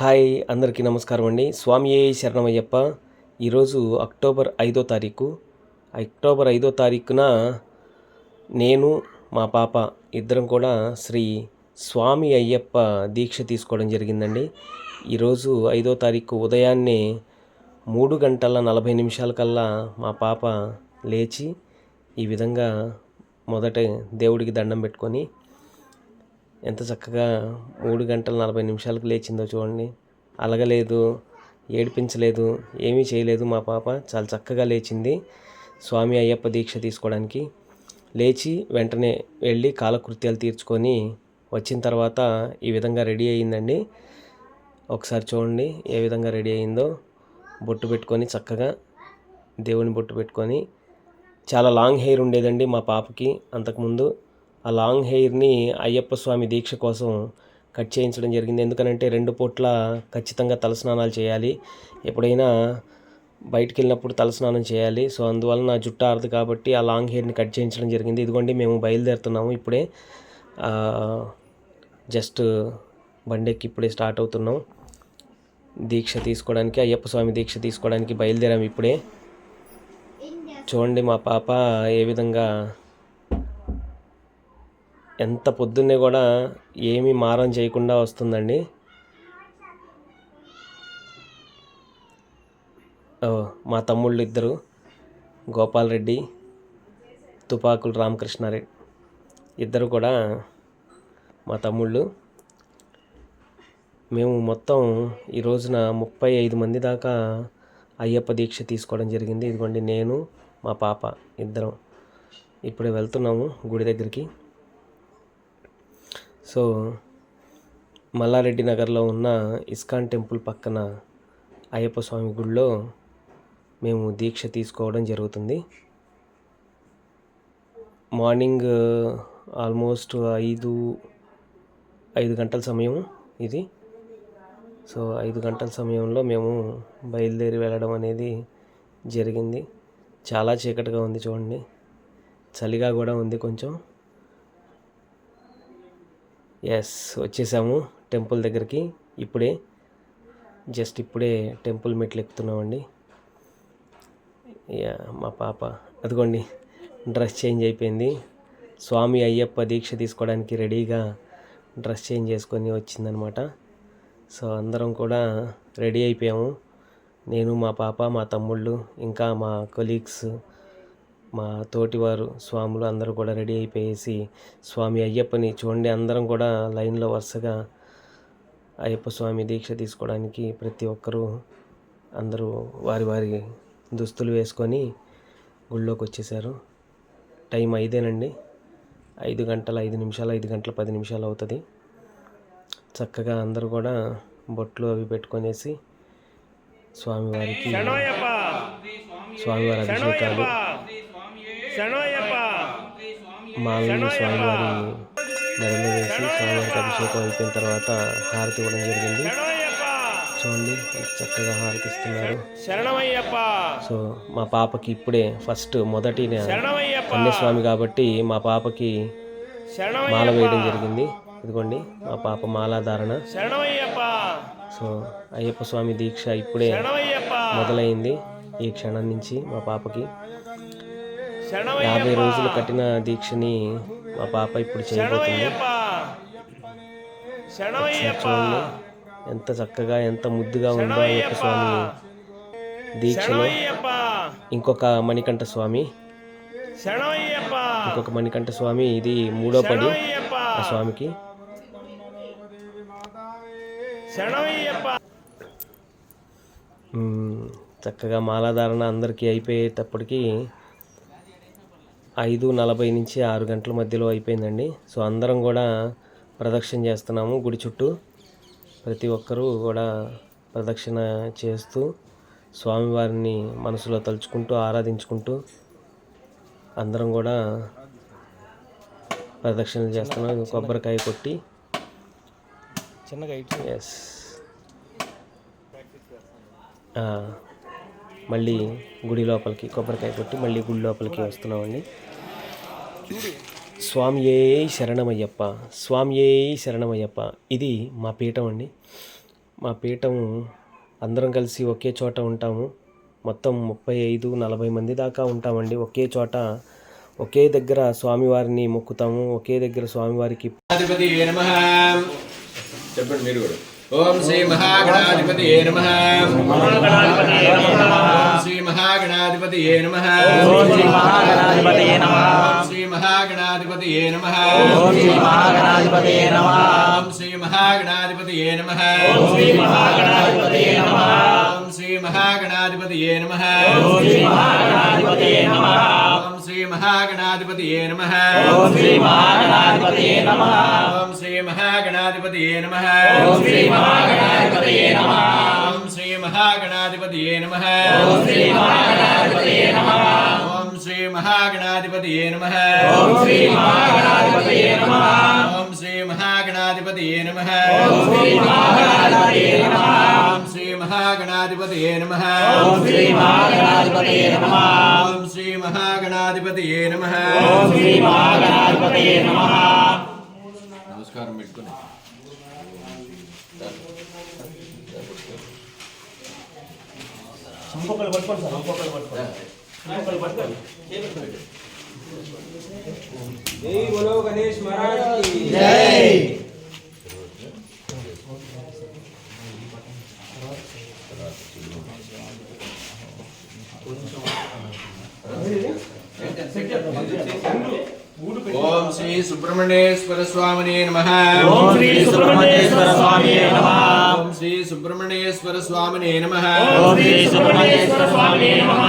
Hi అందరికీ నమస్కారం అండి. స్వామి శరణమయ్యప్ప. ఈరోజు అక్టోబర్ ఐదో తారీఖు. అక్టోబర్ ఐదో తారీఖున నేను మా పాప ఇద్దరం కూడా శ్రీ స్వామి అయ్యప్ప దీక్ష తీసుకోవడం జరిగిందండి. ఈరోజు ఐదో తారీఖు ఉదయాన్నే మూడు గంటల నలభై నిమిషాల కల్లా మా పాప లేచి ఈ విధంగా మొదట దేవుడికి దండం పెట్టుకొని ఎంత చక్కగా మూడు గంటల నలభై నిమిషాలకు లేచిందో చూడండి. అలగలేదు ఏడిపించలేదు ఏమీ చేయలేదు మా పాప. చాలా చక్కగా లేచింది. స్వామి అయ్యప్ప దీక్ష తీసుకోవడానికి. లేచి వెంటనే వెళ్ళి కాలకృత్యాలు తీర్చుకొని వచ్చిన తర్వాత ఈ విధంగా రెడీ అయ్యిందండి. ఒకసారి చూడండి ఏ విధంగా రెడీ అయిందో బొట్టు పెట్టుకొని చక్కగా దేవుని బొట్టు పెట్టుకొని. చాలా లాంగ్ హెయిర్ ఉండేదండి మా పాపకి అంతకుముందు. ఆ లాంగ్ హెయిర్ని అయ్యప్ప స్వామి దీక్ష కోసం కట్ చేయించడం జరిగింది. ఎందుకనంటే రెండు పూట్ల ఖచ్చితంగా తలస్నానాలు చేయాలి. ఎప్పుడైనా బయటికి వెళ్ళినప్పుడు తలస్నానం చేయాలి. సో అందువల్ల నా జుట్టు ఆరదు కాబట్టి ఆ లాంగ్ హెయిర్ని కట్ చేయించడం జరిగింది. ఇదిగోండి మేము బయలుదేరుతున్నాము. ఇప్పుడే జస్ట్ బండెక్కి ఇప్పుడే స్టార్ట్ అవుతున్నాం. దీక్ష తీసుకోవడానికి అయ్యప్ప స్వామి దీక్ష తీసుకోవడానికి బయలుదేరాము ఇప్పుడే. చూడండి మా పాప ఏ విధంగా ఎంత పొద్దున్నే కూడా ఏమీ మారం చేయకుండా వస్తుందండి. మా తమ్ముళ్ళు ఇద్దరు గోపాల్ రెడ్డి తుపాకులు రామకృష్ణారెడ్డి ఇద్దరు కూడా మా తమ్ముళ్ళు. మేము మొత్తం ఈ రోజున ముప్పై ఐదు మంది దాకా అయ్యప్ప దీక్ష తీసుకోవడం జరిగింది. ఇదిగోండి నేను మా పాప ఇద్దరం ఇప్పుడే వెళ్తున్నాము గుడి దగ్గరికి. సో మల్లారెడ్డి నగర్లో ఉన్న ఇస్కాన్ టెంపుల్ పక్కన అయ్యప్ప స్వామి గుడిలో మేము దీక్ష తీసుకోవడం జరుగుతుంది. మార్నింగ్ ఆల్మోస్ట్ ఐదు ఐదు గంటల సమయం ఇది. సో ఐదు గంటల సమయంలో మేము బయలుదేరి వెళ్ళడం అనేది జరిగింది. చాలా చీకటిగా ఉంది చూడండి. చలిగా కూడా ఉంది కొంచెం. ఎస్ వచ్చేసాము టెంపుల్ దగ్గరికి. ఇప్పుడే జస్ట్ ఇప్పుడే టెంపుల్ మెట్లు ఎక్కుతున్నామండి. యా మా పాప అదిగోండి డ్రెస్ చేంజ్ అయిపోయింది. స్వామి అయ్యప్ప దీక్ష తీసుకోవడానికి రెడీగా డ్రెస్ చేంజ్ చేసుకొని వచ్చిందనమాట. సో అందరం కూడా రెడీ అయిపోయాము. నేను మా పాప మా తమ్ముళ్ళు ఇంకా మా కొలీగ్స్ మా తోటివారు స్వాములు అందరూ కూడా రెడీ అయిపోయేసి స్వామి అయ్యప్పని చూడండి అందరం కూడా లైన్లో వరుసగా అయ్యప్ప స్వామి దీక్ష తీసుకోవడానికి ప్రతి ఒక్కరూ అందరూ వారి వారి దుస్తులు వేసుకొని గుళ్ళోకి వచ్చేసారు. టైం ఐదేనండి. ఐదు గంటల ఐదు నిమిషాలు ఐదు గంటల పది నిమిషాలు అవుతుంది. చక్కగా అందరూ కూడా బొట్లు అవి పెట్టుకొనేసి స్వామివారికి స్వామివారి అభిషేకాలు మాలని స్వామివారి మెడలో వేసి స్వామివారికి అభిషేకం అయిపోయిన తర్వాత హారతి ఇవ్వడం జరిగింది. చూడండి చక్కగా హారతి ఇస్తున్నారు శరణమయ్యప్ప. సో మా పాపకి ఇప్పుడే ఫస్ట్ మొదటి కన్యస్వామి కాబట్టి మా పాపకి మాల వేయడం జరిగింది. ఇదిగోండి మా పాప మాలాధారణ. సో అయ్యప్ప స్వామి దీక్ష ఇప్పుడే మొదలైంది. ఈ క్షణం నుంచి మా పాపకి యాభై రోజులు కట్టిన దీక్షని మా పాప ఇప్పుడు చేయబోతుంది. చూడండి ఎంత చక్కగా ఎంత ముద్దుగా ఉందో అయ్యప్ప స్వామి దీక్షలో. ఇంకొక మణికంఠ స్వామి. ఇంకొక మణికంఠ స్వామి ఇది మూడో పడి ఆ స్వామికి. చక్కగా మాలాధారణ అందరికీ అయిపోయేటప్పటికి ఐదు నలభై నుంచి ఆరు గంటల మధ్యలో అయిపోయిందండి. సో అందరం కూడా ప్రదక్షిణ చేస్తున్నాము గుడి చుట్టూ. ప్రతి ఒక్కరూ కూడా ప్రదక్షిణ చేస్తూ స్వామివారిని మనసులో తలుచుకుంటూ ఆరాధించుకుంటూ అందరం కూడా ప్రదక్షిణలు చేస్తున్నాం. కొబ్బరికాయ కొట్టి. చిన్నగా ఎస్ మళ్ళీ గుడి లోపలికి కొబ్బరికాయ కొట్టి మళ్ళీ గుడి లోపలికి వస్తున్నామండి. స్వామియే శరణమయ్యప్ప స్వామియే శరణమయ్యప్ప. ఇది మా పీఠం అండి. మా పీఠం అందరం కలిసి ఒకే చోట ఉంటాము. మొత్తం ముప్పై ఐదు నలభై మంది దాకా ఉంటామండి. ఒకే చోట ఒకే దగ్గర స్వామివారిని మొక్కుతాము. ఒకే దగ్గర స్వామివారికి చెప్పండి మీరు కూడా. ఓం శ్రీ మహాగణాధిపతి నమ శ్రీ మహాగణాధిపతి నమ శ్రీ మహాగణాధిపతయే నమః శ్రీ మహాగణాధిపతి నమ ఓం శ్రీ మహాగణాధిపతయే నమః శ్రీ మహాగణాధిపతి నమ శ్రీ మహాగణాధిపతయే నమః ఓం శ్రీ మహాగణాధిపతి నమ ఓం శ్రీ మహాగణాధిపతయే నమః ఓం శ్రీ మహాగణాధిపతి నమ ఓం శ్రీ మహాగణాధిపతయే నమః మహాగణాధిపతి నమ ఓం శ్రీ మహాగణాధిపతయే నమః ఓం శ్రీ మహాగణాధిపతి నమ ఓం శ్రీ మహాగణాధిపతయే నమః ఓం శ్రీ మహాగణాధిపతి నమ ఓం శ్రీ మహాగణాధిపతయే నమః ఓం శ్రీ మహాగణాధిపతి నమ ఓం శ్రీ మహాగణాధిపతయే నమః ఓం శ్రీ మహాగణాధిపతి నమ ఓం శ్రీ మహాగణాధిపతయే నమః ఓం శ్రీ మహాగణాధిపతి నమ ఓం శ్రీ మహాగణాధిపతయే నమః నమస్కారం పెట్టుకుని ఇంకొకళ్ళు పట్టుకోండి సార్ ఇంకొకళ్ళు పట్టుకోండి ఇంకొకళ్ళు పట్టుకోండి జై బోలో గణేష్ మహారాజ్ కి జై కొంచెం సెట్ చేద్దాం ఓం శ్రీ సుబ్రహ్మణ్యేశ్వర స్వామినే నమ ఓం శ్రీ సుబ్రహ్మణ్యేశ్వర స్వామియే నమః ఓం శ్రీ సుబ్రహ్మణ్యేశ్వర స్వామినే నమ ఓం శ్రీ సుబ్రహ్మణ్యేశ్వర స్వామియే నమః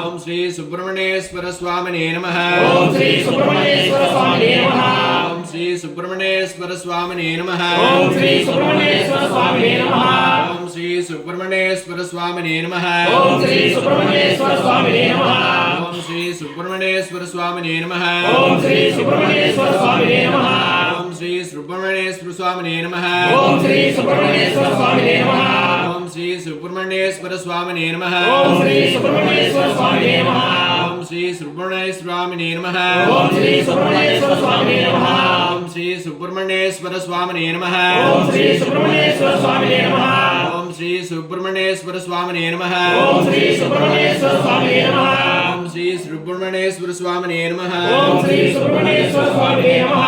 ఓం శ్రీ సుబ్రహ్మణ్యేశ్వర స్వామినే నమ ఓం శ్రీ సుబ్రహ్మణ్యేశ్వర స్వామియే నమః ఓం శ్రీ సుబ్రహ్మణ్యేశ్వర స్వామినే నమ ఓం శ్రీ సుబ్రహ్మణ్యేశ్వర స్వామియే నమః ఓం శ్రీ సుబ్రహ్మణ్యేశ్వర స్వామినే నమ ఓం శ్రీ సుబ్రహ్మణ్యేశ్వర స్వామియే నమః ఓం శ్రీ సుబ్రహ్మణ్యేశ్వర స్వామినే నమ ఓం శ్రీ సుబ్రహ్మణ్యేశ్వర స్వామియే నమః ఓం శ్రీ సుబ్రహ్మణ్యేశ్వర స్వామినే నమ ఓం శ్రీ సుబ్రహ్మణ్యేశ్వర స్వామియే నమః ఓం శ్రీ సుబ్రహ్మణ్యేశ్వర స్వామినే నమ ఓం శ్రీ సుబ్రహ్మణ్యేశ్వర స్వామియే నమః ఓం శ్రీ సుబ్రహ్మణ్యేశ్వర స్వామినే నమ ఓం శ్రీ సుబ్రహ్మణ్యేశ్వర స్వామియే నమః ఓం శ్రీ సుబ్రహ్మణ్యేశ్వర స్వామినే నమ ఓం శ్రీ సుబ్రహ్మణ్యేశ్వర స్వామియే నమః ఓం శ్రీ సుబ్రహ్మణ్యేశ్వర స్వామినే నమ. ఓం శ్రీ సుబ్రహ్మణ్యేశ్వర స్వామియే నమః. ఓం శ్రీ సుబ్రహ్మణ్యేశ్వర స్వామినే నమ. ఓం శ్రీ సుబ్రహ్మణ్యేశ్వర స్వామియే నమః.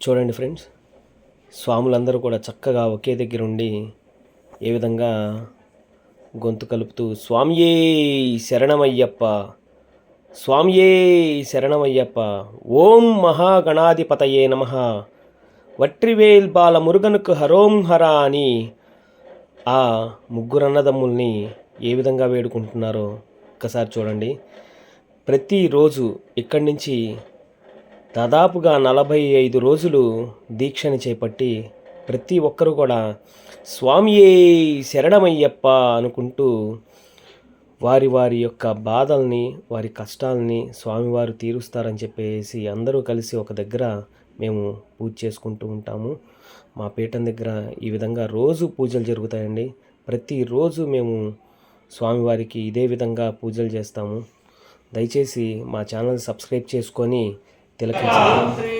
చూడండి ఫ్రెండ్స్ స్వాములందరూ కూడా చక్కగా ఒకే దగ్గర ఉండి ఏ విధంగా గొంతు కలుపుతూ స్వామియే శరణమయ్యప్ప స్వామియే శరణమయ్యప్ప ఓం మహాగణాధిపతయే నమ. వట్రివేల్ బాల మురుగనుకు హరోం హర అని ఆ ముగ్గురు అన్నదమ్ముల్ని ఏ విధంగా వేడుకుంటున్నారో ఒక్కసారి చూడండి. ప్రతిరోజు ఇక్కడి నుంచి దాదాపుగా నలభై ఐదు రోజులు దీక్షని చేపట్టి ప్రతి ఒక్కరూ కూడా స్వామియే శరణమయ్యప్ప అనుకుంటూ వారి వారి యొక్క బాధల్ని వారి కష్టాలని స్వామివారు తీరుస్తారని చెప్పేసి అందరూ కలిసి ఒక దగ్గర మేము పూజ చేసుకుంటూ ఉంటాము. మా పీఠం దగ్గర ఈ విధంగా రోజు పూజలు జరుగుతాయండి. ప్రతిరోజు మేము స్వామివారికి ఇదే విధంగా పూజలు చేస్తాము. దయచేసి మా ఛానల్ సబ్స్క్రైబ్ చేసుకొని తిలకించండి.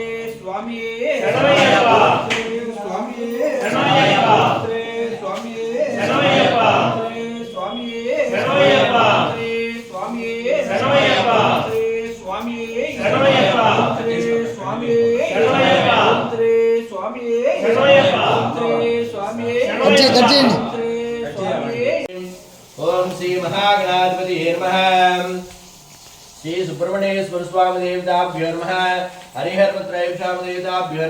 स्वामदेवताभ्यो नमः। हरिहरपुत्राय स्वामदेवताभ्यो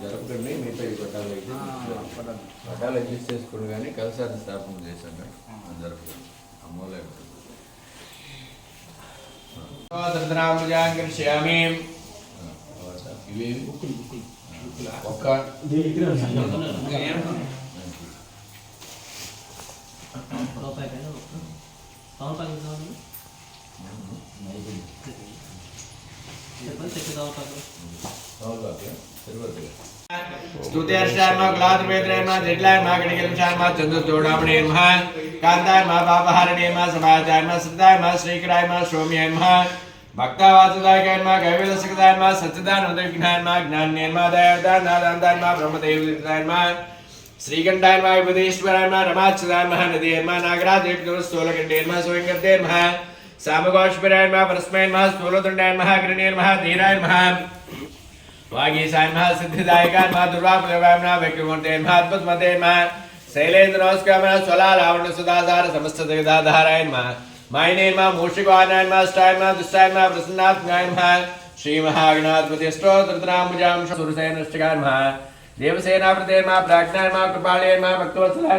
జరపకండి మిగతా పట్టాలు అయితే పట్టాలు అడ్జస్ట్ చేసుకోండి కానీ కలిసారి స్థాపన చేశాను జరపకండి అమ్మోలే దర్శనాముజాంగర్షయామి ఇవేమి బుక్కులు સ્તુત્યર્ષામાં ગ્લાદવેદ્રયમાં જેટલાયમાં ગણિકલમશામાં ચંદ્રચોડામણેમાં કાંતાયમાં પાપહારણેમાં સમાચારમાં સદાયમાં શ્રીકરાયમાં સ્વામ્યમાં ભક્તાવાસુદાયકાયમાં કૈવલસકદાયમાં સચ્ચિદાનંદ વિજ્ઞાનમાં જ્ઞાન્યમાં દયાદાનાદાનમાં બ્રહ્મદેવદાયમાં શ્રીકંઠાયમાં વિપદેશ્વરાયમાં રમાચદાયમાં નદીયમાં નાગરાજ એક દોર સોલકંડેરમાં સ્વયંગતેરમાં సామగోష్పరాయణ మహా పరస్మైన మహా స్థూలతుండాయణ మహా అగ్రణీయన్ మహా ధీరాయణ మహా వాగీశాయన మహా సిద్ధిదాయకాయన మహా దుర్వాపులవాయ మహా వ్యక్తిమూర్తయన మహా అద్భుతమతయన మహా శైలేంద్ర నమస్కార మహా స్వలా రావణ సుధాధార సమస్త జగదాధారాయణ మహా మాయనేన మహా మూషికానాయన మహా అష్టాయన మహా దుష్టాయన మహా ప్రసన్నాత్మాయన మహా శ్రీ మహాగణాధిపతి స్తోత్రనాముజాం సురసేనష్టకాయన మహా దేవసేనాపృతే మహా ప్రాజ్ఞాయ మహా కృపాళయ మహా భక్తవత్సలాయ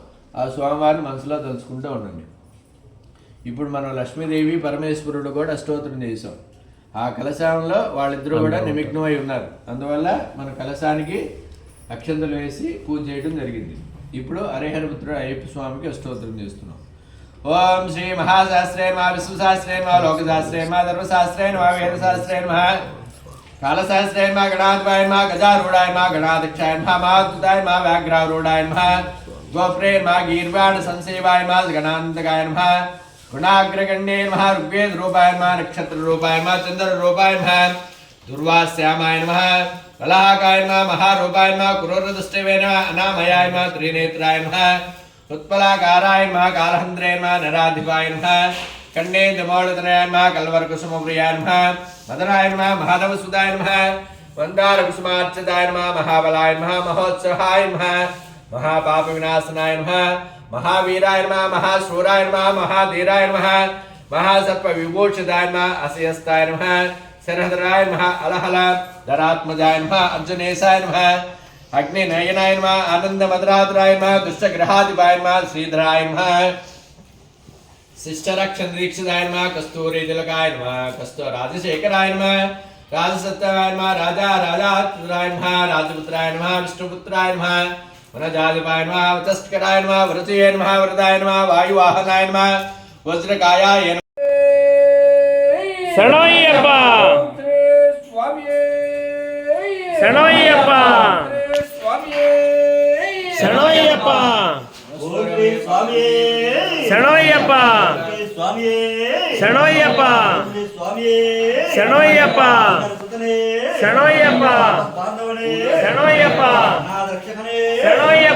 ఆ స్వామివారిని మనసులో తలుచుకుంటూ ఉండండి. ఇప్పుడు మనం లక్ష్మీదేవి పరమేశ్వరుడు కూడా అష్టోత్తరం చేసాం ఆ కలశాంలో వాళ్ళిద్దరూ కూడా నిమగ్నమై ఉన్నారు. అందువల్ల మన కలశానికి అక్షంతలు వేసి పూజ చేయడం జరిగింది. ఇప్పుడు హరిహరపుత్రుడు అయ్యప్ప స్వామికి అష్టోత్తరం చేస్తున్నాం. ఓం శ్రీ మహాశాస్త్రే మా విశ్వశాస్త్రే మా లోకశాస్త్రే మా ధర్మశాస్త్రే మా వేదశాస్త్రే మహా కాళశాస్త్రే మా గణాధిపాయ మా గజారూఢాయ మా గణాధ్యక్షాయ మా మాధుతాయ మా వ్యాఘ్రారూఢాయ మా गीर्वाण संसेवाय गुणाग्रगण्ये नमः ऋग्वेद रूपाय नमः नक्षत्र रूपाय नमः चंद्र रूपाय दुर्वास्यामाय कलाकाय महारूपाय अनामयाय त्रिनेत्राय नमः उत्पलाकाराय नमः कालहन्द्रे नमः नराधिपाय नमः कण्डे दमोळतनयाय नमः कल्वरकुसुमप्रियाय नमः मदनाय महाबलाय नमः महोत्सवाय नमः మహాపాప వినాశనాయ నమ మహావీరాయ నమ మహాశూరాయ నమ మహాధీరాయ నమ మహాసర్ప విభూషితాయ నమ అశయస్తాయ నమ శరధరాయ నమ అలహల ధరాత్మజాయ నమ అర్జునేశాయ నమ అగ్ని నయనాయ నమ ఆనంద మధురాధురాయ నమ దుష్టగ్రహాధిపాయ నమ శ్రీధరాయ నమ శిష్టరక్ష నిరీక్షితాయ నమ కస్తూరి తిలకాయ నమ కస్తూ రాజశేఖరాయ నమ రాజసత్యవాయ నమ రాజా రాజాత్రాయ నమ రాజపుత్రాయ నమ విష్ణుపుత్రాయ నమ वनजालिपाय नमः वचस्कराय नमः वरतये नमः वरदाय नमः वायुवाहनाय नमः वज्रकायाय नमः।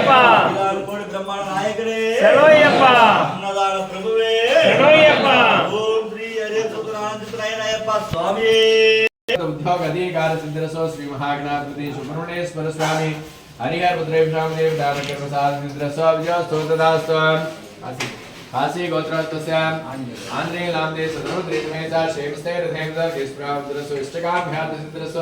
శరణయ్యప్ప కోడి బ్రహ్మాండ నాయకుడే శరణయ్యప్ప అన్నదాన ప్రభువే. శరణయ్యప్ప ఓం శ్రీ హరే ఇష్టకాభ్యాత సిద్ధ్రస్వ